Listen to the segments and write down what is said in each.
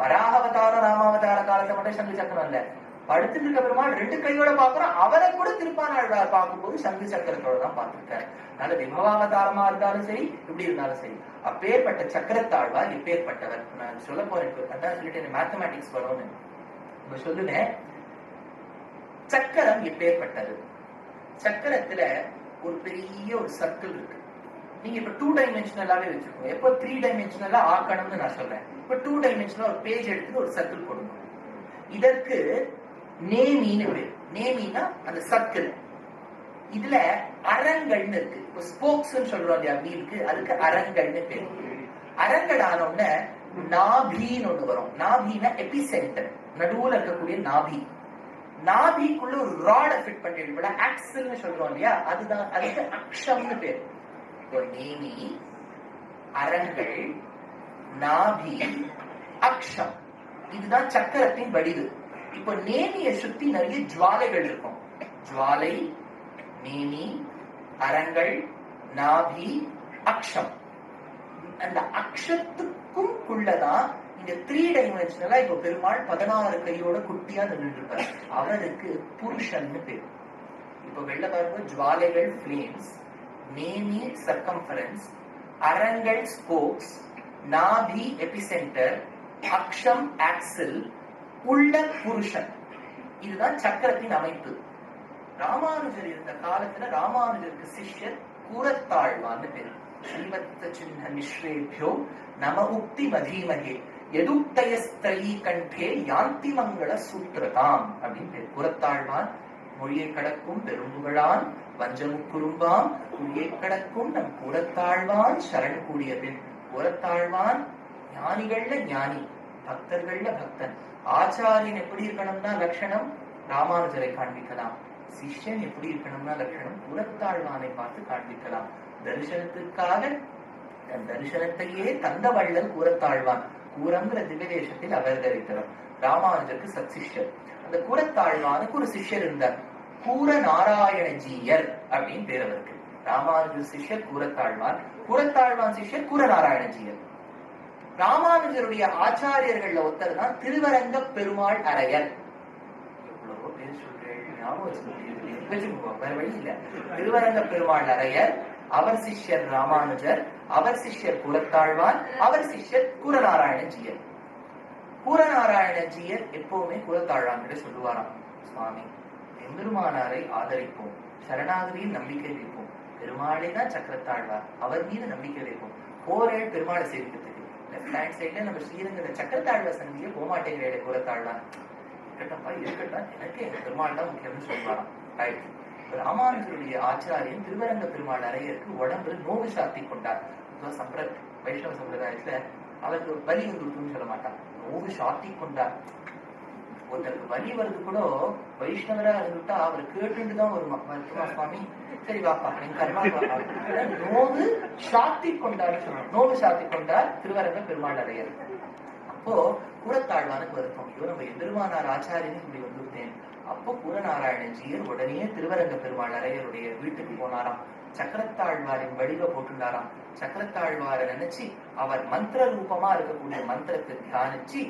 வராகவதாரம் ராமாவதார காலத்தை மட்டும் சங்கு சக்கரம் இல்ல. படுத்துட்டு இருக்க பெருமாள் ரெண்டு கையோட பாக்குறோம் அவரை கூட திருப்பானாழ்வார் பார்க்கும்போது சங்கு சக்கரத்தோட தான் பார்த்திருக்காரு. அதனால விபவாவதாரமா இருந்தாலும் சரி இப்படி இருந்தாலும் சரி. அப்பேற்பட்ட சக்கரத்தாழ்வார் இப்பேற்பட்டவர். நான் சொல்ல போறேன். இப்ப அதான் சொல்லிட்டு மேத்தமேட்டிக்ஸ் வரும்னு இப்ப சொல்லுனேன் சக்கரம் இப்பேற்பட்டது. சக்கரத்துல ஒரு பெரிய ஒரு சர்க்கிள் இருக்கு. நீங்க இப்ப டூ டைமென்ஷனலாவே வச்சிருக்கோம் எப்போ த்ரீ டைமென்ஷனலா ஆக்கணும்னு நான் சொல்றேன். இப்ப டூ டைமென்ஷனலா ஒரு பேஜ் எடுத்து ஒரு சர்க்கிள் போடணும். இதற்கு நேமின்னு பேர். நேமினா அந்த சர்க்கிள் இதுல அரங்கள்னு இருக்கு. இப்போ ஸ்போக்ஸ் சொல்றோம் இல்லையா இருக்கு அதுக்கு அரங்கள்னு பேர். அரங்கல் ஆனோடனே நாபின்னு ஒண்ணு வரும். நாபினா எபிசென்டர் நடுவுல இருக்கக்கூடிய நாபி. நாபிக்குள்ள ஒரு ராட ஃபிட் பண்ணிட்டு ஆக்சல்னு சொல்றோம் இல்லையா அதுதான் அதுக்கு அக்ஷம்னு பேர். ஒரு நேமி அறங்கள் நாபி அக்ஷம். இதுதான் சக்கரத்தின் வடிவு. இப்போ நேமியை சுத்தி நிறைய ஜுவாலைகள் இருக்கும். ஜுவாலை நேமி அரங்கள் நாபி அக்ஷம். அந்த அக்ஷத்துக்கும் உள்ளதான் இந்த த்ரீ டைமென்ஷனலா இப்ப பெருமாள் பதினாறு கையோட குட்டியா நின்று இருப்பார் அவருக்கு புருஷன்னு பேர். இப்ப வெள்ள பாருங்க ஜுவாலைகள் பிளேம்ஸ் நேமி சர்க்கம்ஃபரன்ஸ் அரங்கள் ஸ்கோப்ஸ் நாபி எபிசென்டர் அக்ஷம் ஆக்சில் உள்ள புருஷன். இதுதான் சக்கரத்தின் அமைப்பு. ராமானுஜர் இருந்த காலத்துல ராமானுஜருக்கு சிஷ்யர் கூரத்தாழ்வான்னு பேர். ஸ்ரீமத்த சின்ன மிஸ்ரேபியோ நம உக்தி மதீமகே எதுக்தயஸ்திரயீ கண்டே யாந்தி மங்கள சூத்திரதாம் அப்படின்னு பேர். கூரத்தாழ்வான் மொழியை கடக்கும் பெரும்புகழான் வஞ்சமுக்குறும்பாம் மொழியை கடக்கும் நம் கூரத்தாழ்வான் சரண் கூடிய பின் புறத்தாழ்வான் ஞானிகள்ல ஞானி பக்தர்கள்ல பக்தன். ஆச்சாரியன் எப்படி இருக்கணும்னா லட்சணம்? ராமானுஜரை காண்பிக்கலாம். சிஷ்யன் எப்படி இருக்கணும்னா லட்சணம்? புறத்தாழ்வானை பார்த்து காண்பிக்கலாம். தரிசனத்திற்காக தன் தரிசனத்தையே தந்த வள்ளல் கூறத்தாழ்வான். கூரங்கிற திவ்யதேசத்தில் அவதரித்தவர் ராமானுஜருக்கு சத் சிஷ்யர் அந்த கூறத்தாழ்வானுக்கு ஒரு சிஷ்யர் இருந்தார். கூற நாராயண ஜீயர் அப்படின்னு பேர் அவருக்கு. ராமானுஜர் சிஷ்யர் கூரத்தாழ்வான் கூரத்தாழ்வான் சிஷ்யர் கூர நாராயணஜியர் ராமானுஜருடைய ஆச்சாரியர்கள்ல ஒருத்தர் தான் திருவரங்க பெருமாள் அரையர். எவ்வளவோ பேர் சொல்றேன் திருவரங்க பெருமாள் அரையர் அவர் சிஷ்யர் ராமானுஜர் அவர் சிஷ்யர் குலத்தாழ்வான் அவர் சிஷ்யர் குரநாராயணஜியர். குரநாராயணஜியர் எப்பவுமே குலத்தாழ்வான் சொல்லுவாராம். சுவாமி எம்பெருமானாரை ஆதரிப்போம். சரணாகதியில் நம்பிக்கை வைப்போம் பெருமாளே தான் சக்கரத்தாழ்வார். அவர் மீது நம்பிக்கை வைப்போம். போரேள் பெருமாளை சேவிக்கிறதுக்கு. லெஃப்ட் ஹேண்ட் சைட்ல நம்ம ஸ்ரீரங்கத்தை சக்கரத்தாழ்வார் சந்தியே போகமாட்டேங்கிறே குலத்தாழ்வான் இருக்கட்டப்பா இருக்கட்டும் எனக்கு எங்க பெருமாள் தான் முக்கியம்னு சொல்லுவாராம். ஆயிடுச்சு ராமானுஜருடைய ஆச்சாரியன் திருவரங்க பெருமாள் அறையருக்கு உடம்புல நோவு சாத்தி கொண்டார். சம்பிர வைஷ்ணவ சம்பிரதாயத்துல அவருக்கு பலி வந்து சொல்ல மாட்டான் நோவு சாத்தி கொண்டார். ஒருத்தருக்கு வலி வருது கூட வைஷ்ணவரா இருந்துட்டா அவர் கேட்டுட்டு தான் வருமா. வருமா சுவாமி சரி வாப்பா நீங்க கர்மா நோவு சாத்தி கொண்டார் நோவு சாத்தி கொண்டார் திருவரங்க பெருமாள் அடையர். அப்போ கூடத்தாழ்வானுக்கு வருத்தம். ஐயோ நம்ம எதிர்மானார் ஆச்சாரியன் இப்படி வந்துவிட்டேன் அப்போ கூரநாராயணஜியர் உடனே திருவரங்க பெருமாள் அரையருடைய வீட்டுக்கு போனாராம். சக்கரத்தாழ்வாரின் வடிவ போட்டுண்டாராம். சக்கரத்தாழ்வாரை நினைச்சு அவர் மந்திர ரூபமா இருக்கக்கூடிய மந்திரத்தை தியானிச்சு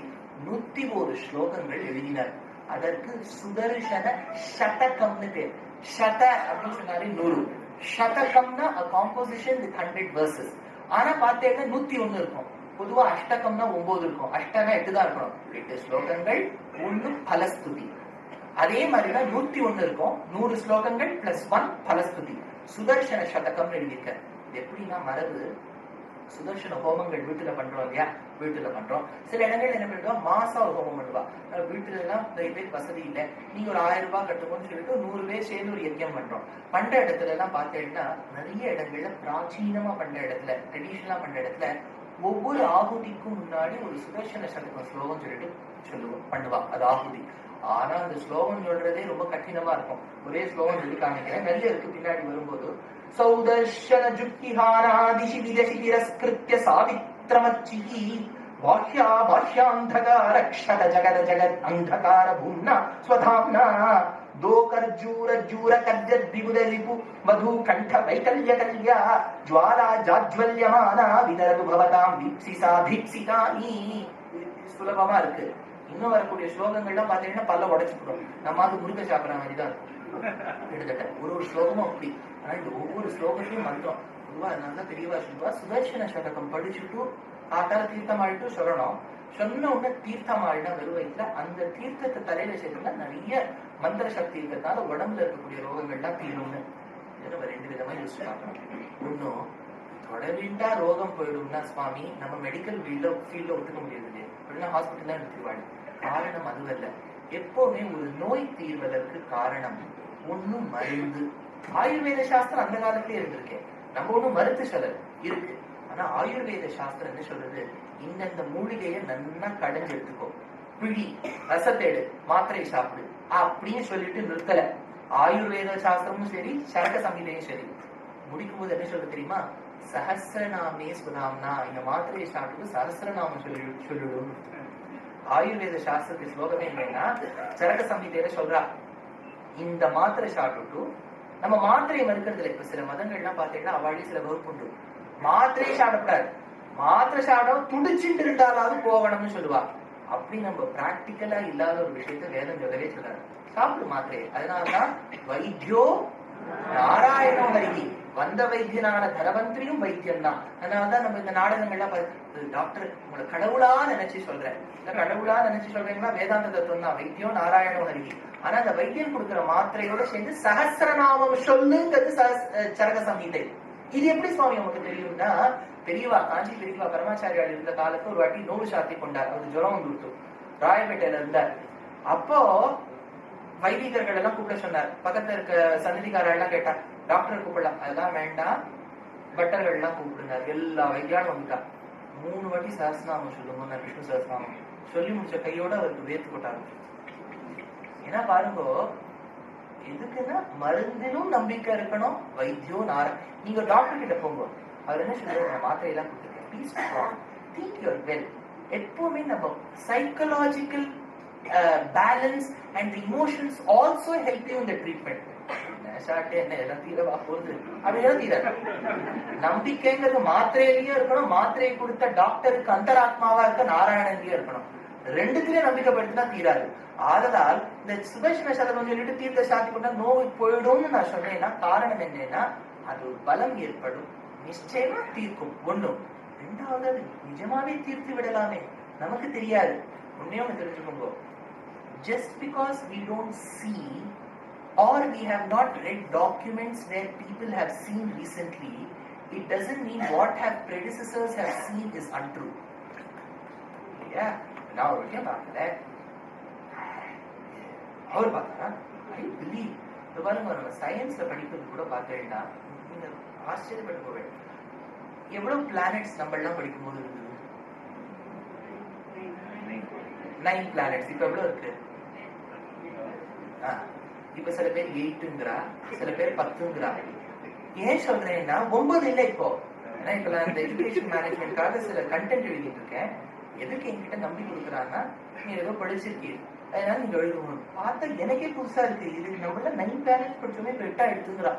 நூத்தி ஒரு ஸ்லோகங்கள் எழுதினார். அதற்கு சுதர்சன சதகம்னு பேர். சத அப்படின்னு சொன்னாரு நூறு. சதகம்னா காம்போசிஷன் வித் ஹண்ட்ரட் வேர்சஸ் ஆனா பார்த்தேன்னா நூத்தி ஒண்ணு இருக்கும். பொதுவா அஷ்டகம்னா ஒன்பது இருக்கும். அஷ்டனா எட்டுதான் இருக்கணும். எட்டு ஸ்லோகங்கள் ஒண்ணு பலஸ்துதி. அதே மாதிரிதான் நூத்தி ஒண்ணு இருக்கும். நூறு ஸ்லோகங்கள் பிளஸ் ஒன் பலஸ்துதி. சுதர்சன சதகம்னு எழுதியிருக்க எப்படின்னா மரபு சுதர்ஷன ஹோமங்கள் வீட்டுல பண்றோம் இல்லையா? வீட்டுல பண்றோம். சில இடங்கள்ல என்ன பண்ணுவோம் மாசம் ஒரு ஹோமம் பண்ணுவா. வீட்டுல எல்லாம் நிறைய பேர் வசதி இல்லை. நீங்க ஒரு ஆயிரம் ரூபாய் கட்டுவோம்னு சொல்லிட்டு நூறு பேர் சேர்ந்து ஒரு யஜ்யம் பண்றோம். பண்ற இடத்துல எல்லாம் பார்த்தீங்கன்னா நிறைய இடங்கள்ல பிராச்சீனமா பண்ற இடத்துல ட்ரெடிஷனலா பண்ற இடத்துல ஒவ்வொரு ஆகுதிக்கும் முன்னாடி ஒரு சுதர்ஷன சதகம் ஸ்லோகம் சொல்லிட்டு சொல்லுவோம் பண்ணுவா. அது ஆகுதி. ஆனா அந்த ஸ்லோகம் சொல்றதே ரொம்ப கடினமா இருக்கும் ஒரே ஸ்லோகம் சொல்லி காமிக்கிறேன் நிறைய இருக்கு பின்னாடி வரும்போது சௌதர்ஷன ஜுக்திஹாராதிஷி விதசி திரஸ்கிருத்திய சாவித்ரமச்சிஹி பாஹ்யா பாஹ்யாந்தகார க்ஷத ஜகத ஜகத் அந்தகார பூம்னா ஸ்வதாம்னா दोकर्जूर जूर कद्य विबुध रिपु मधु कंठ वैकल्य कल्या ज्वाला जाज्वल्यमाना विदरतु भवतां वीप्सिसा भीप्सितानि சுலபமா இருக்கு இன்னும் வரக்கூடிய ஸ்லோகங்கள்லாம் பாத்தீங்கன்னா பல்ல உடச்சுக்கிறோம் நம்ம அது முருக சாப்பிடுற மாதிரி தான் இருக்கும். கிட்டத்தட்ட ஒரு ஒரு ஸ்லோகமும் அப்படி. ஆனா இந்த ஒவ்வொரு ஸ்லோகத்தையும் மந்திரம் பொதுவா நல்லா தெரியவா சொல்லுவா சுதர்சன சதகம் படிச்சுட்டு காத்தால தீர்த்தம் ஆயிட்டு சொல்லணும். சொன்ன உடனே தீர்த்தம் ஆயினா அந்த தீர்த்தத்தை தலையில சேர்த்துனா நிறைய மந்திர சக்தி இருக்கிறதுனால உடம்புல இருக்கக்கூடிய ரோகங்கள்லாம் தீரும்னு. ரெண்டு விதமா யோசிச்சு பார்க்கணும் ஒன்னும் தொடர்ந்தா ரோகம் போயிடும்னா சுவாமி நம்ம மெடிக்கல் ஃபீல்ட்ல ஃபீல்ட்ல ஒத்துக்க முடியாது அப்படின்னா ஹாஸ்பிட்டல் தான் எடுத்துருவாங்க காரணம் அதுவல்ல எப்பவுமே ஒரு நோய் தீர்வதற்கு காரணம் ஒண்ணும் மருந்து. ஆயுர்வேத சாஸ்திரம் அந்த காலத்திலே இருந்திருக்கேன் நம்ம ஒண்ணும் மருத்து சொல்லல. இருக்கு. ஆனா ஆயுர்வேத சாஸ்திரம் என்ன சொல்றது? இந்தந்த மூலிகையை நன்னா கடைஞ்சு எடுத்துக்கோ. பிழி ரசத்தேடு மாத்திரை சாப்பிடு. அப்படின்னு சொல்லிட்டு நிறுத்தல. ஆயுர்வேத சாஸ்திரமும் சரி சரக சங்கீதையும் சரி. முடிக்கும் போது என்ன சொல்ல தெரியுமா? சஹசிரநாமே சுதாம்னா இந்த மாத்திரையை சாப்பிட்டு சஹசிரநாமம் சொல்லி சொல்லிடும் ஆயுர்வேத சாஸ்திரத்து ஸ்லோகம் என்னன்னா சரக சம்ஹிதையில சொல்றா இந்த மாத்திரை சாப்பிட்டு நம்ம மாத்திரையை மறுக்கிறதுல இப்ப சில மதங்கள்லாம் பாத்தீங்கன்னா அவாடி சில வகுப்பு உண்டு. மாத்திரையை சாப்பிடக்கூடாது. மாத்திரை சாப்பிடாம துடிச்சுட்டு இருந்தாலாவது போகணும்னு சொல்லுவா. அப்படி நம்ம பிராக்டிக்கலா இல்லாத ஒரு விஷயத்த வேதம் சொல்லவே சொல்லாரு சாப்பிடு மாத்திரை அதனாலதான் வைத்தியோ நாராயணம் ஹரிகி வந்த வைத்தியனான தனவந்திரியும் வைத்தியம் தான் அதனாலதான் நம்ம இந்த நாடகங்கள்லாம் டாக்டர் உங்களை கடவுளா நினைச்சு சொல்றேன். கடவுளா நினைச்சு சொல்றீங்கன்னா வேதாந்த தத்துவம் தான். வைத்தியம் நாராயணம் ஹரி ஆனா அந்த வைத்தியம் கொடுக்குற மாத்திரையோட சேர்ந்து சகசிரநாமம் சொல்லுங்கிறது சஹஸ்- சரக சங்கீதை. இது எப்படி சுவாமி நமக்கு தெரியும்னா பெரியவா காஞ்சி பெரியவா பரமாச்சாரியால் இருந்த காலத்துல ஒரு வாட்டி நூறு சாத்தி கொண்டார். அவர் ஜுரம் வந்துட்டு ராயப்பேட்டையில இருந்தார். அப்போ வைதிகர்கள் எல்லாம் கூப்பிட சொன்னார். பக்கத்துல இருக்க சன்னதிக்காரர் எல்லாம் கேட்டார். டாக்டர் கூப்பிடலாம். அதெல்லாம் வேண்டாம். பட்டர்கள் எல்லாம் கூப்பிடுனார். எல்லா வைத்தியாலும் வந்துட்டா. மூணு வாட்டி சஹஸ்ரநாமம் சொல்லுங்க நான் விஷ்ணு சஹஸ்ரநாமம் சொல்லி முடிச்ச கையோட அவருக்கு வேர்த்து போட்டாரு ஏன்னா பாருங்க எதுக்குன்னா மருந்திலும் நம்பிக்கை இருக்கணும் வைத்தியம் நார. நீங்க டாக்டர் கிட்ட போங்க. அவர் என்ன சொல்றாரு? நான் மாத்திரை எல்லாம் கொடுத்துருக்கேன் ப்ளீஸ் திங்க் யுவர் வெல் எப்பவுமே நம்ம psychological balance and emotions also help you இந்த ட்ரீட்மெண்ட் என்ன எல்லாம் போகுது நம்பிக்கைங்கிறது மாத்திரையிலயும் இருக்கணும். மாத்திரையை கொடுத்த டாக்டருக்கு அந்தராத்மாவா இருக்க நாராயணன்லயும் இருக்கணும். ரெண்டுத்திலயும் நம்பிக்கைப்படுத்தினா தீராது. ஆதலால் இந்த சுதர்சன சதகம் சொல்லிட்டு தீர்த்த சாத்தி கொண்டா நோய் போயிடும்னு நான் சொன்னேன்னா காரணம் என்னன்னா அது ஒரு பலம் ஏற்படும். நிச்சயமா தீர்க்கும். ஒண்ணும் ரெண்டாவது அது நிஜமாவே தீர்த்து விடலாமே. நமக்கு தெரியாது. ஒன்னே ஒண்ணு தெரிஞ்சுக்கோங்க. Just because we don't see or we have not read documents where people have seen recently, it doesn't mean what have predecessors have seen is untrue. Yeah, நான் ஒரு விஷயம் பார்க்கல அவர் பார்த்தாரா ஐ பிலீவ் இது பாருங்க நம்ம சயின்ஸ்ல படிக்கிறது கூட பார்த்தீங்கன்னா நீங்க ஆச்சரியப்பட்டு போவேன் எவ்வளவு பிளானட்ஸ் நம்ம எல்லாம் படிக்கும்போது இருந்தது நைன் பிளானட்ஸ் இப்ப எவ்வளவு இருக்கு ஆ, இப்ப சில பேர் எயிட்டுங்கிறா சில பேர் பத்துங்கிறா. ஏன் சொல்றேன்னா ஒன்பது இல்ல இப்போ. ஏன்னா இப்ப நான் இந்த எஜுகேஷன் மேனேஜ்மெண்ட்காக சில கண்டென்ட் எழுதிட்டு இருக்கேன். எதுக்கு என்கிட்ட நம்பி கொடுக்குறாங்கன்னா நீ ஏதோ படிச்சிருக்கீங்க. அதனால நீங்க எழுதுவோம் பார்த்தா எனக்கே புதுசா இருக்கு. இது நம்மள நைன் பேலன்ஸ் படிச்சோமே இப்ப எடுத்துக்கிறா.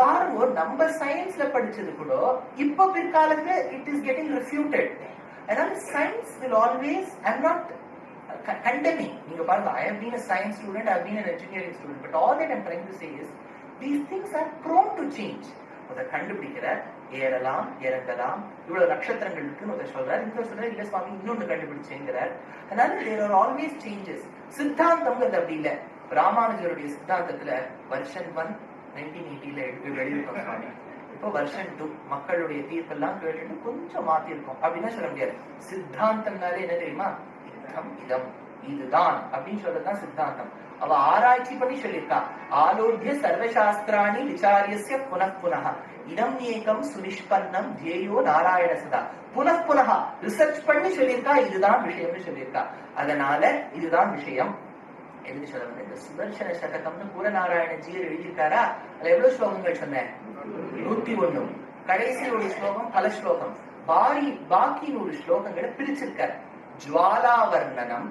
பாருங்க நம்ம சயின்ஸ்ல படிச்சது கூட இப்ப பிற்காலத்துல இட் இஸ் கெட்டிங் ரெஃப்யூட்டட் அதனால science will always I'm not condemning நீங்க பாருங்க I have been a science student, I have been an engineering student, but all that I'm trying to say is these things are prone to change அதை கண்டுபிடிக்கிற ஏறலாம் இறங்கலாம் இவ்வளவு நட்சத்திரங்கள் இருக்குன்னு ஒருத்தர் சொல்றாரு. இன்னொரு சொல்றாரு இல்ல சுவாமி இன்னொன்னு கண்டுபிடிச்சேங்கிறார். அதனால தேர் ஆர் ஆல்வேஸ் சேஞ்சஸ் சித்தாந்தம்ங்கிறது அப்படி இல்ல. ராமானுஜருடைய சித்தாந்தத்துல வருஷன் ஒன் நைன்டீன் எயிட்டில எடுத்து வெளியிருக்கோம் சுவாமி. இப்போ வருஷன் டூ மக்களுடைய தீர்ப்பெல்லாம் கேட்டுட்டு கொஞ்சம் மாத்திருக்கோம். அப்படின்னா சொல்ல முடியாது. சித்தாந்தம்னாலே என்ன தெரியுமா? அர்த்தம் இதம். இதுதான் அப்படின்னு சொல்றதுதான் சித்தாந்தம். அவ ஆராய்ச்சி பண்ணி சொல்லியிருக்கா. ஆலோக்கிய சர்வசாஸ்திராணி விசாரியசிய புனః புனः இடம் ஏகம் சுனிஷ்பன்னம் தேயோ நாராயண சதா புனః புனः ரிசர்ச் பண்ணி சொல்லியிருக்கா. இதுதான் விஷயம்னு சொல்லியிருக்கா. அதனால இதுதான் விஷயம். எதுன்னு சொல்ல இந்த சுதர்சன சதகம்னு பூரநாராயணஜியர் எழுதியிருக்காரா? அதுல எவ்வளவு ஸ்லோகங்கள் சொன்னேன் நூத்தி ஒண்ணு. கடைசி ஒரு ஸ்லோகம் பல ஸ்லோகம். பாரி பாக்கி நூறு ஸ்லோகங்களை பிரிச்சிருக்காரு. ஜுவாலாவர்ணனம்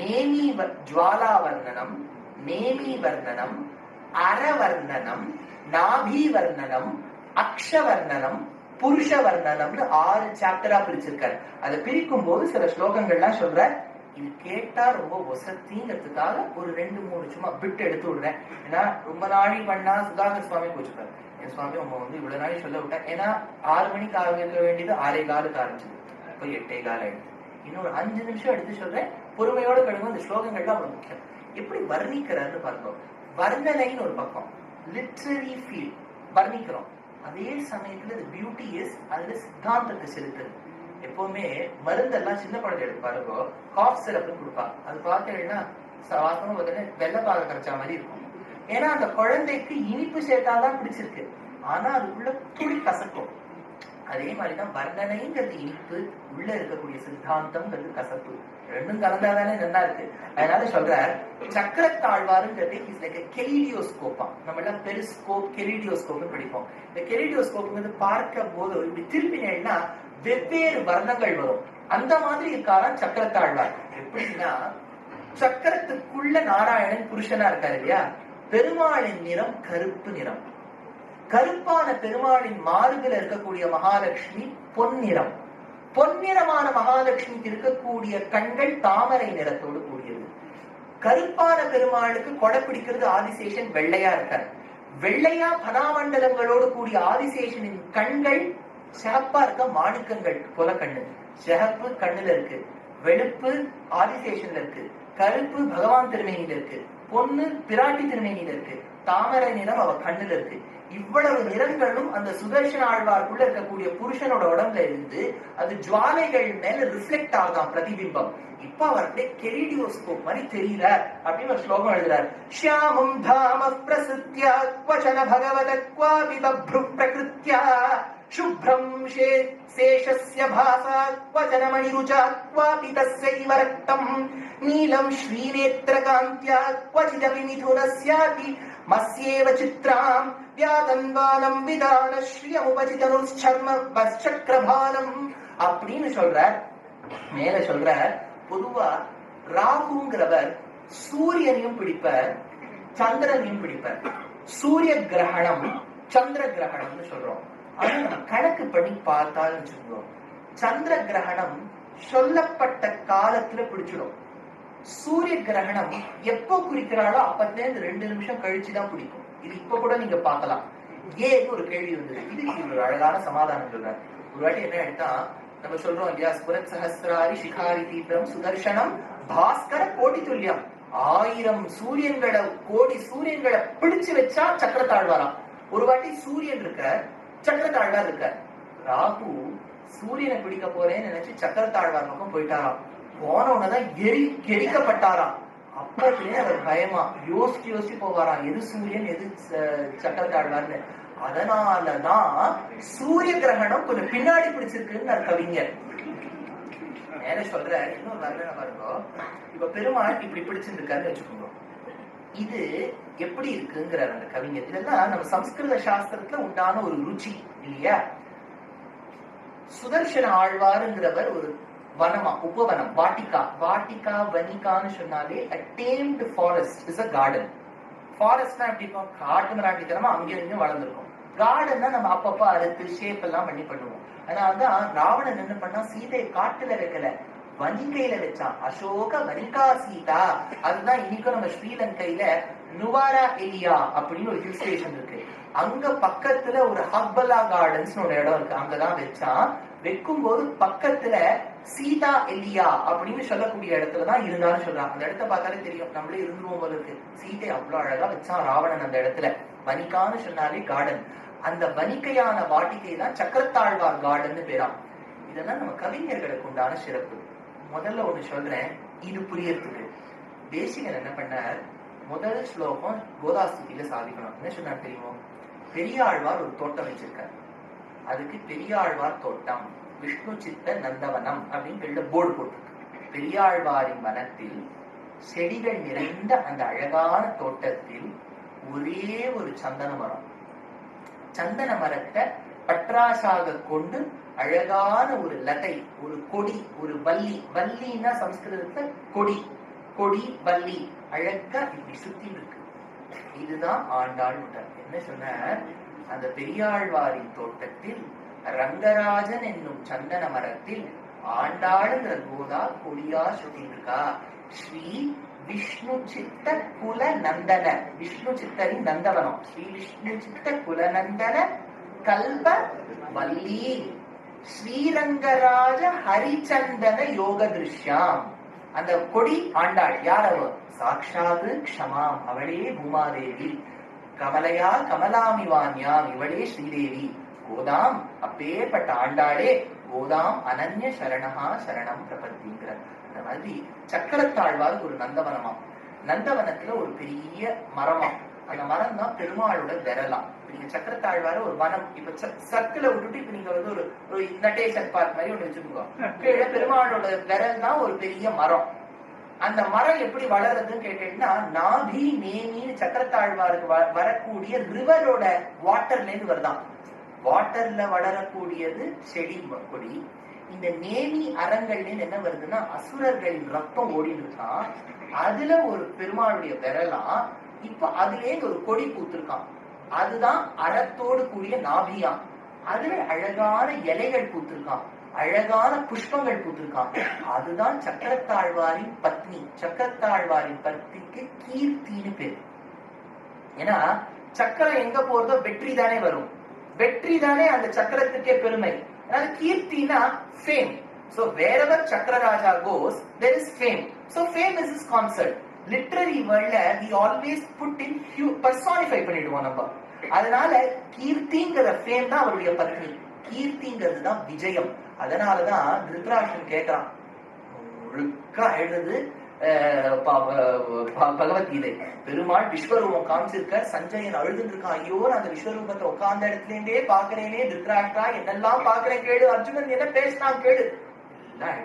நேமி ஜுவாலாவர்ணனம் நேமி வர்ணனம் அரவர்ணனம் நாபி வர்ணனம் அக்ஷவர்ணனம் புருஷ வர்ணனம்னு ஆறு சாப்டரா பிரிச்சிருக்காரு. அதை பிரிக்கும் போது சில ஸ்லோகங்கள்லாம் சொல்ற இது கேட்டா ரொம்ப ஒசத்திங்கிறதுக்காக ஒரு ரெண்டு மூணு சும்மா பிட் எடுத்து விடுறேன். ஏன்னா ரொம்ப நாளி பண்ணா சுதாகர் சுவாமி போச்சுப்பாரு என் சுவாமி உங்க வந்து இவ்வளவு நாளை சொல்ல விட்டேன் ஏன்னா ஆறு மணிக்கு ஆரம்பிக்க வேண்டியது ஆறே காலுக்கு ஆரம்பிச்சது. இப்போ எட்டே கால ஆயிடுச்சு. இன்னொரு அஞ்சு நிமிஷம் எடுத்து சொல்றேன். பொறுமையோட கழுவும் அந்த ஸ்லோகங்கள் தான் அவ்வளவு முக்கியம். எப்படி வர்ணிக்கிறார்னு பாருங்க வர்ணனைன்னு ஒரு பக்கம். லிட்ரரி ஃபீல் வர்ணிக்கிறோம். அதே சமயத்துல இது பியூட்டி இஸ் அதுல சித்தாந்தத்தை செலுத்துது எப்பவுமே மருந்தெல்லாம் சின்ன குழந்தை எடுப்பாருக்கோ காஃப் சிரப்னு கொடுப்பாங்க அது பார்த்தீங்கன்னா வாசனம் பார்த்தீங்கன்னா வெள்ளப்பாக கரைச்சா மாதிரி இருக்கும். ஏன்னா அந்த குழந்தைக்கு இனிப்பு சேர்த்தாதான் பிடிச்சிருக்கு. ஆனா அதுக்குள்ள துளி கசக்கும். அதே மாதிரிதான் வர்ணனைங்கிறது இனிப்பு உள்ள இருக்கக்கூடிய சித்தாந்தம்ங்கிறது கசப்பு. ரெண்டும் கலந்தாதானே நல்லா இருக்கு. அதனால சொல்ற சக்கரத்தாழ்வாருங்கிறது இஸ் லைக் கெலிடியோஸ்கோப்பா நம்ம எல்லாம் பெரிஸ்கோப் கெலிடியோஸ்கோப்னு படிப்போம். இந்த கெலிடியோஸ்கோப்ங்கிறது பார்க்க போது இப்படி திருப்பினேன்னா வெவ்வேறு வர்ணங்கள் வரும். அந்த மாதிரி இருக்காராம் சக்கரத்தாழ்வார். எப்படின்னா சக்கரத்துக்குள்ள நாராயணன் புருஷனா இருக்காரு இல்லையா? பெருமாளின் நிறம் கருப்பு நிறம். கருப்பான பெருமாளின் மார்பில் இருக்கக்கூடிய மகாலட்சுமி பொன்னிறம். பொன்னிறமான மகாலட்சுமிக்கு இருக்கக்கூடிய கண்கள் தாமரை நிறத்தோடு கூடியது. கருப்பான பெருமாளுக்கு கொடை பிடிக்கிறது ஆதிசேஷன் வெள்ளையா இருக்கார். வெள்ளையா பதாமண்டலங்களோடு கூடிய ஆதிசேஷனின் கண்கள் சிகப்பா இருக்க மாணிக்கங்கள் கொல கண்ணு. சிகப்பு கண்ணுல இருக்கு. வெளுப்பு ஆதிசேஷன்ல இருக்கு. கருப்பு பகவான் திருமேனியில இருக்கு. பொண்ணு பிராட்டி திருமேனியில இருக்கு. தாமரை நிறம் அவ கண்ணுல இருக்கு. இவ்வளவு நிறங்களும் அந்த சுதர்ஷன ஆழ்வார்க்குள்ள இருக்கக்கூடிய புருஷனோட உடம்புல இருந்து அது ஜுவாலைகள் மேல ரிஃப்ளெக்ட் ஆகுதான் பிரதிபிம்பம். இப்ப அவர் அப்படியே கெரிடியோஸ்கோப் மாதிரி தெரியல அப்படின்னு ஒரு ஸ்லோகம் எழுதுறாரு ஷியாமம் தாம பிரசித்தியா क्वचन भगवत क्वापि बभ्रु प्रकृत्या शुभ्रं शे शेषस्य भासा क्वचन मणिरुचा क्वापि तस्यैव रक्तम् नीलं श्रीनेत्रकान्त्या क्वचिदपि मिथुनस्यापि मस्येव चित्राम् व्यातन्वानं विदान श्रियमुपचितनुश्चर्म வச்சக்கரபாலம் அப்படின்னு சொல்றார் மேல சொல்றார் பொதுவா ராகுங்கிறவர் சூரியனையும் பிடிப்பார் சந்திரனையும் பிடிப்பார். சூரிய கிரகணம் சந்திர கிரகணம்னு சொல்றோம். ஆனா நம்ம கணக்கு பண்ணி பார்த்தாலும் வச்சுக்கோங்க. சந்திர கிரகணம் சொல்லப்பட்ட காலத்துல பிடிச்சிடும். சூரிய கிரகணம் எப்போ குறிக்கிறாளோ அப்பத்துல இருந்து ரெண்டு நிமிஷம் கழிச்சுதான் பிடிக்கும். இது இப்ப கூட நீங்க பார்க்கலாம். ஏன்னு ஒரு கேள்வி வந்தது. இது ஒரு அழகான சமாதானம் சொல்றாரு. ஒரு வாட்டி என்ன எடுத்தா நம்ம சொல்றோம் இல்லையா? ஸ்புரத் சஹசிராரி சிகாரி தீபம் சுதர்சனம் பாஸ்கர கோடி துல்லியம் ஆயிரம் சூரியன்களை கோடி சூரியன்களை பிடிச்சு வச்சா சக்கர தாழ்வாராம் ஒரு வாட்டி சூரியன் இருக்க சக்கர சக்கரத்தாழ்வார் இருக்க. ராகு சூரியனை பிடிக்க போறேன்னு நினைச்சு சக்கர தாழ்வார் பக்கம் போயிட்டாராம். போன உடனேதான் எரி எரிக்கப்பட்டாராம். அப்பத்திலே அவர் பயமா யோசிச்சு யோசிச்சு போவாராம். எது சூரியன் எது சக்கர தாழ்வார்னு அதனாலதான் சூரிய கிரகணம் கொஞ்சம் பின்னாடி பிடிச்சிருக்குன்னு கவிஞர். மேல சொல்ற இன்னொரு வர்ணனை பாருங்க. இப்ப பெருமாள் இப்படி பிடிச்சிருக்காருன்னு வச்சுக்கோங்க. இது எப்படி இருக்குங்கிறார் அந்த கவிஞர். இதெல்லாம் நம்ம சம்ஸ்கிருத சாஸ்திரத்துல உண்டான ஒரு ருச்சி இல்லையா? சுதர்சன ஆழ்வாருங்கிறவர் ஒரு வனமா உபவனம் வாட்டிகா. வாட்டிகா வனிகான்னு சொன்னாலே a tamed forest is a garden ஃபாரஸ்ட்னா எப்படி இருக்கும் காட்டு மராட்டித்தனமா அங்கே இருந்து வளர்ந்துருக்கும். காடுன்னா நம்ம அப்பப்ப அறுத்து ஷேப் எல்லாம் பண்ணி பண்ணுவோம். அதனாலதான் ராவணன் என்ன பண்ணா சீதையை காட்டுல வைக்கல. வனிகையில வச்சான் அசோக வனிகா சீதா. அதுதான் இன்னைக்கும் நம்ம ஸ்ரீலங்கையில நுவாரா எலியா அப்படின்னு ஒரு ஹில் ஸ்டேஷன் இருக்கு. அங்க பக்கத்துல ஒரு ஹர்பலா கார்டன்ஸ் ஒரு இடம் இருக்கு. அங்கதான் வச்சான் வைக்கும் போது பக்கத்துல சீதா எலியா அப்படின்னு சொல்லக்கூடிய இடத்துலதான் இருந்தாலும் சொல்றாங்க. அந்த இடத்த பார்த்தாலே தெரியும். நம்மளே இருந்துருவோம் போல இருக்கு. சீதை அவ்வளவு அழகா வச்சான் ராவணன் அந்த இடத்துல. வனிகான்னு சொன்னாலே கார்டன் அந்த வனிகையான வாட்டிகை தான் சக்கரத்தாழ்வார் கார்டன் பேராம். இதெல்லாம் நம்ம கவிஞர்களுக்கு உண்டான சிறப்பு. முதல்ல ஒண்ணு சொல்றேன். இது புரியறதுக்கு. தேசிகன் என்ன பண்ணார்? முதல் ஸ்லோகம் கோதாஸ்துதியில சாதிக்கணும். என்ன சொன்னார் தெரியுமோ? பெரியாழ்வார் ஒரு தோட்டம் வச்சிருக்காரு. அதுக்கு பெரியாழ்வார் தோட்டம் விஷ்ணு சித்த நந்தவனம் அப்படின்னு போர்டு போட்டிருக்கு. பெரியாழ்வாரின் வனத்தில் செடிகள் நிறைந்த அந்த அழகான தோட்டத்தில் ஒரே ஒரு சந்தன மரம். சந்தன மரத்தை பற்றாசாக கொண்டு அழகான ஒரு லதை ஒரு கொடி ஒரு வள்ளி. வள்ளின்னா சம்ஸ்கிருதத்துல கொடி. கொடி வள்ளி. அழகா இப்படி சுத்தி இதுதான் ஆண்டாள் விட்டார் என்ன சொன்னார்? அந்த பெரியாழ்வாரின் தோட்டத்தில் ரங்கராஜன் என்னும் சந்தன மரத்தில் ஆண்டாளுங்கிற கோதா கொடியா சுத்திட்டு ஸ்ரீ விஷ்ணு சித்த குல நந்தன. விஷ்ணு சித்தரின் நந்தவனம். ஸ்ரீ விஷ்ணு சித்த குல நந்தன கல்ப வல்லி ஸ்ரீரங்கராஜ ஹரிச்சந்தன யோக திருஷ்யாம் அந்த கொடி ஆண்டாள். யார் அவர்? சாட்சாது க்ஷமாம் அவளே பூமாதேவி. கமலையா கமலாமிவான்யாம் இவளே ஸ்ரீதேவி. கோதாம் அப்பேற்பட்ட ஆண்டாளே. கோதாம் அனன்ய சரணஹா சரணம் பிரபத்திங்கிற அந்த மாதிரி சக்கரத்தாழ்வார் ஒரு நந்தவனமா நந்தவனத்துல ஒரு பெரிய மரமா அந்த மரம் தான் பெருமாளோட விரலாம் நீங்க சக்கரத்தாழ்வார ஒரு வனம். இப்ப சர்க்கிள விட்டுட்டு இப்ப நீங்க வந்து ஒரு ஒரு நட்டேசன் பார்க் மாதிரி ஒண்ணு வச்சுக்கோங்க கீழே பெருமாளோட விரல் தான் ஒரு பெரிய மரம். அந்த மரம் எப்படி வளருதுன்னு கேட்டீங்கன்னா நாபி நேமின்னு சக்கரத்தாழ்வாருக்கு வ- வரக்கூடிய ரிவரோட வாட்டர்ல இருந்து வருதான். வாட்டர்ல வளரக்கூடியது செடி கொடி. இந்த நேமி அறங்கள்ல என்ன வருதுன்னா அசுரர்களின் ரத்தம் ஓடிட்டு இருக்கான் அதுல ஒரு பெருமாளுடைய விரலாம் இப்ப அதுலேயே ஒரு கொடி பூத்திருக்கான். அதுதான் அறத்தோடு கூடிய நாபியாம் அதுல அழகான இலைகள் பூத்திருக்கான். அழகான புஷ்பங்கள் பூத்திருக்கான் அதுதான் சக்கரத்தாழ்வாரின் பத்னி. சக்கரத்தாழ்வாரின் பத்னிக்கு கீர்த்தின்னு பேர். ஏன்னா சக்கரம் எங்க போறதோ வெற்றி தானே வரும். வெற்றி தானே அந்த சக்கரத்துக்கே பெருமை. அதாவது கீர்த்தினா fame so wherever Chakraraja goes there is fame so fame is is concert literary வேர்ல்ட்ல we always put in personify பண்ணிடுவோம் நம்ம. அதனால கீர்த்திங்கிற ஃபேம் தான் அவருடைய பத்னி. கீர்த்திங்கிறது தான் விஜயம். அதனாலதான் திருத்ராஷன் கேட்கிறான். முழுக்கா எழுது அஹ், ப- ப- பகவத்கீதை. பெருமாள் விஸ்வரூபம் காமிச்சிருக்க சஞ்சயன் அழுதுன்னு இருக்கான் ஐயோ அந்த விஸ்வரூபத்தை உட்கார்ந்த இடத்துல இருந்தே பாக்குறேனே திருத்ராஷ்டா என்னெல்லாம் பாக்குறேன் கேடு அர்ஜுனன் என்ன பேசினான் கேடு எல்லாம்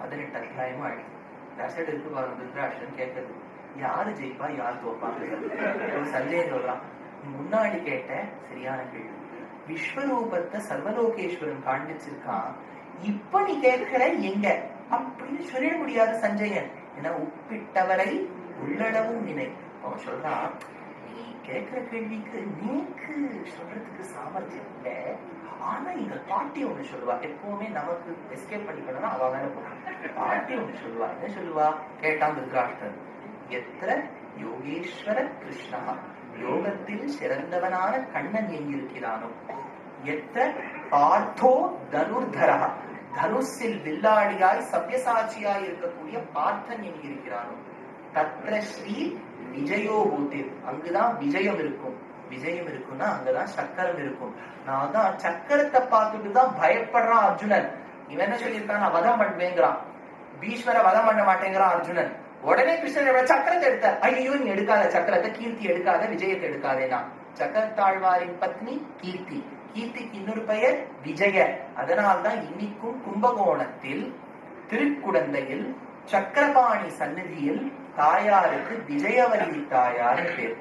பதினெட்டு அத்தியாயமா ஆயிடுச்சு. தசடு இருக்கு பாருங்க திருத்ராஷ்டன் கேட்கறது. யாரு ஜெயிப்பா யார் தோப்பா சஞ்சயன் சொல்றான். முன்னாடி கேட்ட சரியான கேள்வி. விஸ்வரூபத்தை சர்வலோகேஸ்வரன் காண்பிச்சிருக்கான் இப்ப நீ கேட்கிற எங்க? அப்படின்னு சொல்லிட முடியாது சஞ்சயன். ஏன்னா உப்பிட்டவரை உள்ளளவும் நினை. அவன் சொல்றான் நீ கேட்கிற கேள்விக்கு நீக்கு சொல்றதுக்கு சாமர்த்தியம் இல்ல. ஆனா எங்க பாட்டி ஒண்ணு சொல்லுவா. எப்பவுமே நமக்கு எஸ்கேப் பண்ணிக்கணும்னா அவ வேற போறான் பாட்டி ஒண்ணு சொல்லுவா. என்ன சொல்லுவா? கேட்டான் திருக்காஷ்டன் எத்த யோகேஸ்வர கிருஷ்ணா. யோகத்தில் சிறந்தவனான கண்ணன் எங்கிருக்கிறானோ? எத்த பார்த்தோ தனுர்தரா தனுஷில் வில்லாடியாய் சவ்யசாட்சியாய் இருக்கக்கூடிய பார்த்தன் என்கிறானோ தத்ர ஸ்ரீ விஜயோ பூத்தில் அங்குதான் விஜயம் இருக்கும். விஜயம் இருக்கும்னா அங்கதான் சக்கரம் இருக்கும். நான் தான் சக்கரத்தை பார்த்துட்டு தான் பயப்படுறான் அர்ஜுனன். இவன் என்ன சொல்லியிருக்கான்? நான் வதம் பண்ணுவேங்கிறான். பீஷ்மரை வதம் பண்ண மாட்டேங்கிறான் அர்ஜுனன். உடனே கிருஷ்ணன் சக்கரத்தை எடுத்தார். ஐயோ நீ எடுக்காத சக்கரத்தை கீர்த்தி எடுக்காத விஜயத்தை எடுக்காதேனா சக்கரத்தாழ்வாரின் பத்னி கீர்த்தி. கீர்த்திக்கு இன்னொரு பெயர் விஜய. அதனால்தான் இன்னைக்கும் கும்பகோணத்தில் திருக்குடந்தையில் சக்கரபாணி சன்னதியில் தாயாருக்கு விஜயவல்லி தாயார் பேர்.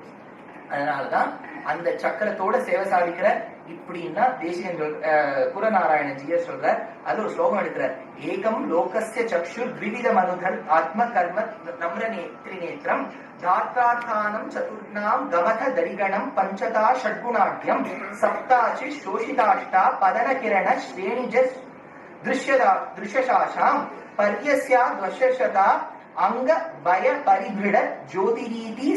அதனாலதான் அந்த சக்கரத்தோட சேவை சாதிக்கிற இப்படின்னா தேசிகன் சொல் அஹ் குரநாராயணஜிய சொல்ற அது ஒரு ஸ்லோகம் எடுக்கிறார். ஏகம் லோகஸ்ய சக்ஷுர் விவித மனுதல் ஆத்ம கர்ம நம்ர நேத்திரிநேத்திரம் தாத்தாத்தானம் சதுர்ணாம் கமத தரிகணம் பஞ்சதா ஷட்குணாட்யம் சப்தாச்சி சோஷிதாஷ்டா பதன கிரண ஸ்ரேணிஜ திருஷ்யதா திருஷ்யசாஷாம் பர்யஸ்யா துவசதா அங்க பய பரிபிட ஜோதிரீதி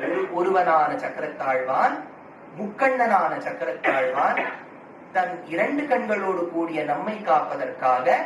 ஒரு- ஒருவனான சக்கரத்தாழ்வான் முக்கண்ணனான சக்கரத்தாழ்வான் தன் இரண்டு கண்களோடு கூடிய நம்மை காப்பதற்காக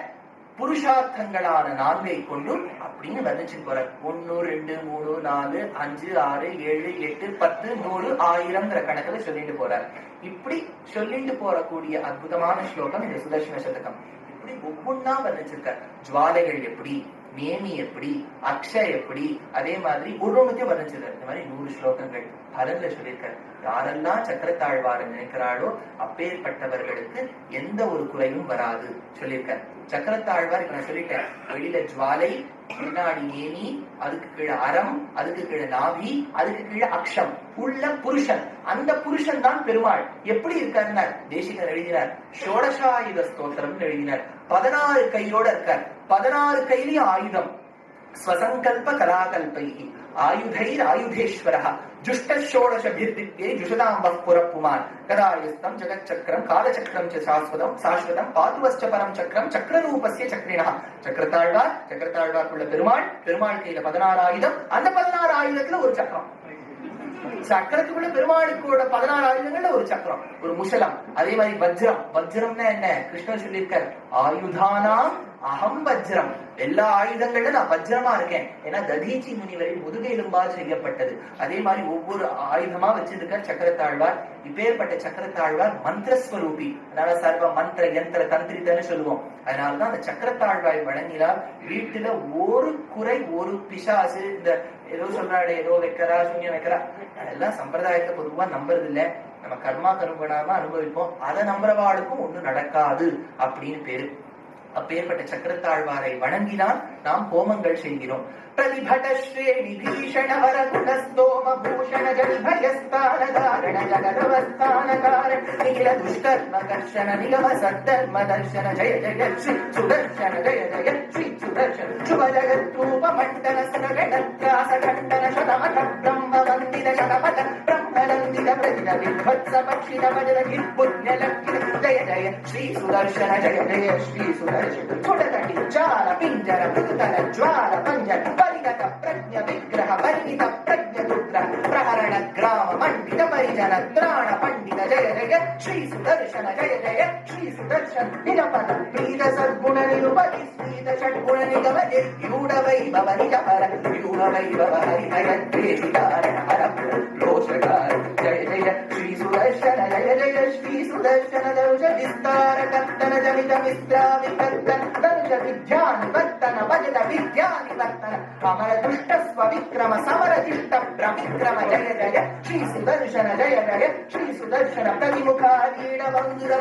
புருஷார்த்தங்களான நான்கை கொண்டும் அப்படின்னு வர்ணிச்சு போற ஒன்னு ரெண்டு மூணு நாலு அஞ்சு ஆறு ஏழு எட்டு பத்து நூறு ஆயிரம்ங்கிற கணக்குல சொல்லிட்டு போறார். இப்படி சொல்லிட்டு போறக்கூடிய அற்புதமான ஸ்லோகம் இந்த சுதர்சன சதகம். இப்படி ஒவ்வொன்னா வர்ணிச்சிருக்கார். ஜுவாலைகள் எப்படி? நேமி எப்படி அக்ஷ எப்படி அதே மாதிரி ஒரு ஒண்ணுத்தையும் வர்ணிச்சிருக்காரு இந்த மாதிரி நூறு ஸ்லோகங்கள் பலன்ல சொல்லியிருக்காரு. யாரெல்லாம் சக்கரத்தாழ்வார நினைக்கிறாளோ அப்பேற்பட்டவர்களுக்கு எந்த ஒரு குறையும் வராது சொல்லியிருக்காரு. சக்கரத்தாழ்வார் இப்ப நான் சொல்லிட்டேன் வெளியில ஜுவாலை பின்னாடி நேமி அதுக்கு கீழே அறம் அதுக்கு கீழே நாவி அதுக்கு கீழே அக்ஷம் உள்ள புருஷன். அந்த புருஷன் தான் பெருமாள். எப்படி இருக்காருன்னார்? தேசிகர் எழுதினார் ஷோடசாயுத ஸ்தோத்திரம் எழுதினார். பதினாறு கையோட இருக்கார். பதினாறு கையிலையும் ஆயுதம். ஸ்வசங்கல்ப கலாகல்பைகி ஆயுதைர் ஆயுதேஸ்வரா ஜுஷ்டோடசபிர்தித்தே ஜுஷதாம்பம் புரப்புமான். கதாயஸ்தம் ஜெகச்சக்கரம் காலச்சக்கரம் சாஸ்வதம் சாஸ்வதம் பாதுவச்ச பரம் சக்கரம் சக்கரரூபசிய சக்கரினா சக்கரத்தாழ்வார் சக்கரத்தாழ்வார்க்குள்ள பெருமாள் பெருமாள் கையில பதினாறு ஆயுதம். அந்த பதினாறு ஆயுதத்துல ஒரு சக்கரம். சக்கரத்துக்குள்ள பெருமாளுக்கோட பதினாறு ஆயுதங்கள்ல ஒரு சக்கரம். ஒரு முசலம் அதே மாதிரி வஜ்ரம். வஜ்ரம்னா என்ன? கிருஷ்ணன் சொல்லியிருக்காரு. ஆயுதானாம் அகம் வஜ்ரம். எல்லா ஆயுதங்கள்ல நான் வஜ்ரமா இருக்கேன். ஏன்னா ததீச்சி முனிவரின் முதுகெலும்பால் செய்யப்பட்டது. அதே மாதிரி ஒவ்வொரு ஆயுதமா வச்சிருக்கார் சக்கரத்தாழ்வார் இப்பேற்பட்ட சக்கரத்தாழ்வார் மந்திரஸ்வரூபி. அதனால சர்வ மந்திர யந்திர தந்திரிதன்னு சொல்லுவோம். அதனாலதான் அந்த சக்கரத்தாழ்வாய் வழங்கினால் வீட்டுல ஒரு குறை ஒரு பிசாசு இந்த ஏதோ சொல்றாடே ஏதோ வைக்கிறா சூன்யம் வைக்கிறா அதெல்லாம் சம்பிரதாயத்தை பொதுவா நம்புறது இல்ல நம்ம கர்மா கரும்படாம அனுபவிப்போம். அதை நம்புறவாளுக்கும் ஒண்ணும் நடக்காது அப்படின்னு பேரு. அப்பேற்பட்ட சக்கரத்தாழ்வாரை வணங்கினால் நாம் ஹோமங்கள் செய்கிறோம் பிரதிபட ஸ்ரேணி பீஷண வர குணஸ்தோம பூஷண ஜல்பயஸ்தான தாரண ஜகதவஸ்தான காரண நீல துஷ்கர்ம கர்ஷன நிகம சத்தர்ம தர்ஷன ஜய ஜய ஸ்ரீ சுதர்ஷன ஜய ஜய ஸ்ரீ சுதர்ஷன சுப ஜகத்ரூப மண்டல சரகணத்ராச கண்டன சதமத பிரம்ம வந்தித சதபத பிரம்மநந்தித பிரதித வித்வத்ச பக்ஷித மஜல கிற்புண்ய லக்கித ஜய ஜய ஸ்ரீ சுதர்ஷன ஜய ஜய ஸ்ரீ சுதர்ஷன சுடதடி ஜால பிஞ்சர மృదుతల జ్వాల పంజ పరిణత ప్రజ్ఞ విగ్రహ పరిణిత ప్రజ్ఞ రుద్ర ప్రహరణ గ్రామ మండిత పరిజన త్రాణ పండిత జయ జయ శ్రీ సుదర్శన జయ జయ శ్రీ సుదర్శన నిరపద ప్రీత సద్గుణ నిరుపతి స్మీత షడ్గుణ నిగమ నిర్యూఢ వైభవ నిజ పర వ్యూఢ వైభవ హరి హయ ద్వేషి కారణ హర దోషకార జయ జయ శ్రీ సుదర్శన జయ జయ శ్రీ సుదర్శన దర్శ విస్తార కర్తన జనిత కర్తన అమర దుష్ట స్వవిక్రమ సమర దిష్ట ప్రవిక్రమ జయ జయ శ్రీ సుదర్శన జయ జయ శ్రీ సుదర్శన ప్రతిముఖారీడ వంగుర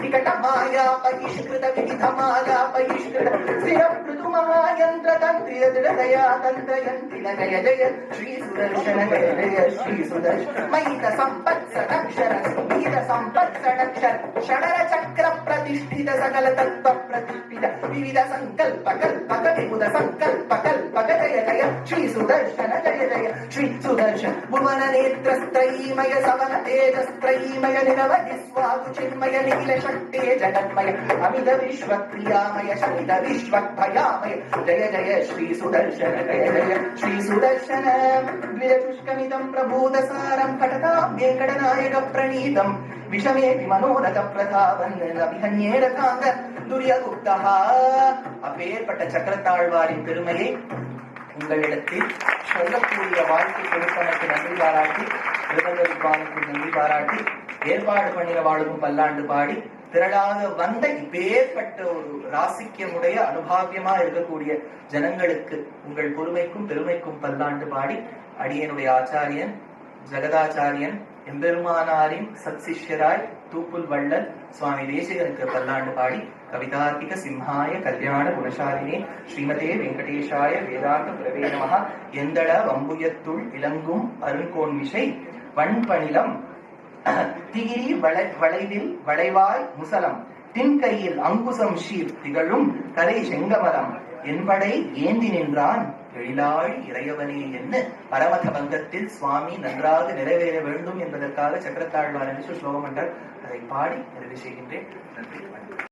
నికట మాయా పరిష్కృత వివిధ మాయా పరిష్కృత స్థిర మృదుమహాయంత్ర తంత్రియ దృఢదయా తంత్రయంత్రిన జయ జయ శ్రీ సుదర్శన. జయ జయ శ్రీ సుదర్శన మహిత సంపత్సడక్షర సంగీత సంపత్సడక్షర షడర చక్ర ప్రతిష్ఠిత సకల తత్వ ప్రతిష్ఠిత వివిధ సంకల్ప కల్పక విబుధ సంకల్ప కల్పక జయ జయ శ్రీ సుదర్శన జయ జయ శ్రీ సుదర్శన భువన నేత్రస్త్రయీమయ సవన తేజస్త్రయీమయ నిరవధి స్వాగు చిన్మయ నీల శక్తే జగన్మయ అమిత విశ్వ క్రియామయ శమిత విశ్వ భయామయ జయ. జయ శ్రీ సుదర్శన జయ జయ శ్రీ సుదర్శన रथाभ्ये कडनायक प्रणीतम् विषमेऽपि मनोरथ प्रतावन् अभिहन्ये துரியகுப்தா அப்பேற்பட்ட சக்கரத்தாழ்வாரின் பெருமையை உங்களிடத்தில் சொல்லக்கூடிய வாழ்க்கை கொடுப்பனக்கு நன்றி பாராட்டி விருதவிப்பானுக்கு நன்றி பாராட்டி ஏற்பாடு பண்ணிட வாழும் பல்லாண்டு பாடி திரளாக வந்த இப்பேற்பட்ட ஒரு ராசிக்கியமுடைய அனுபாவியமா இருக்கக்கூடிய ஜனங்களுக்கு உங்கள் பொறுமைக்கும் பெருமைக்கும் பல்லாண்டு பாடி அடியனுடைய ஆச்சாரியன் ஜெகதாச்சாரியன் எம்பெருமானாரின் சத்சிஷ்யராய் தூப்புல் வள்ளல் சுவாமி தேசிகனுக்கு பல்லாண்டு பாடி கவிதார்த்திக சிம்ஹாய கல்யாண குணசாலினே ஸ்ரீமதே வெங்கடேஷாய வேதாந்த பிரவே எந்தள வம்புயத்துள் இளங்கும் அருண்கோன்மிசை வண்பணிலம் திகிரி வளை வளைவில் வளைவாய் முசலம் தின்கையில் அங்குசம் ஷீர் திகழும் கரை செங்கமலம் என்படை ஏந்தி நின்றான் எழிலாழ் இறையவனே என்ன பரமத பங்கத்தில் சுவாமி நன்றாக நிறைவேற வேண்டும் என்பதற்காக சக்கரத்தாழ்வார் என்று ஸ்லோகம் என்றார் அதை பாடி நிறைவு செய்கின்றேன். நன்றி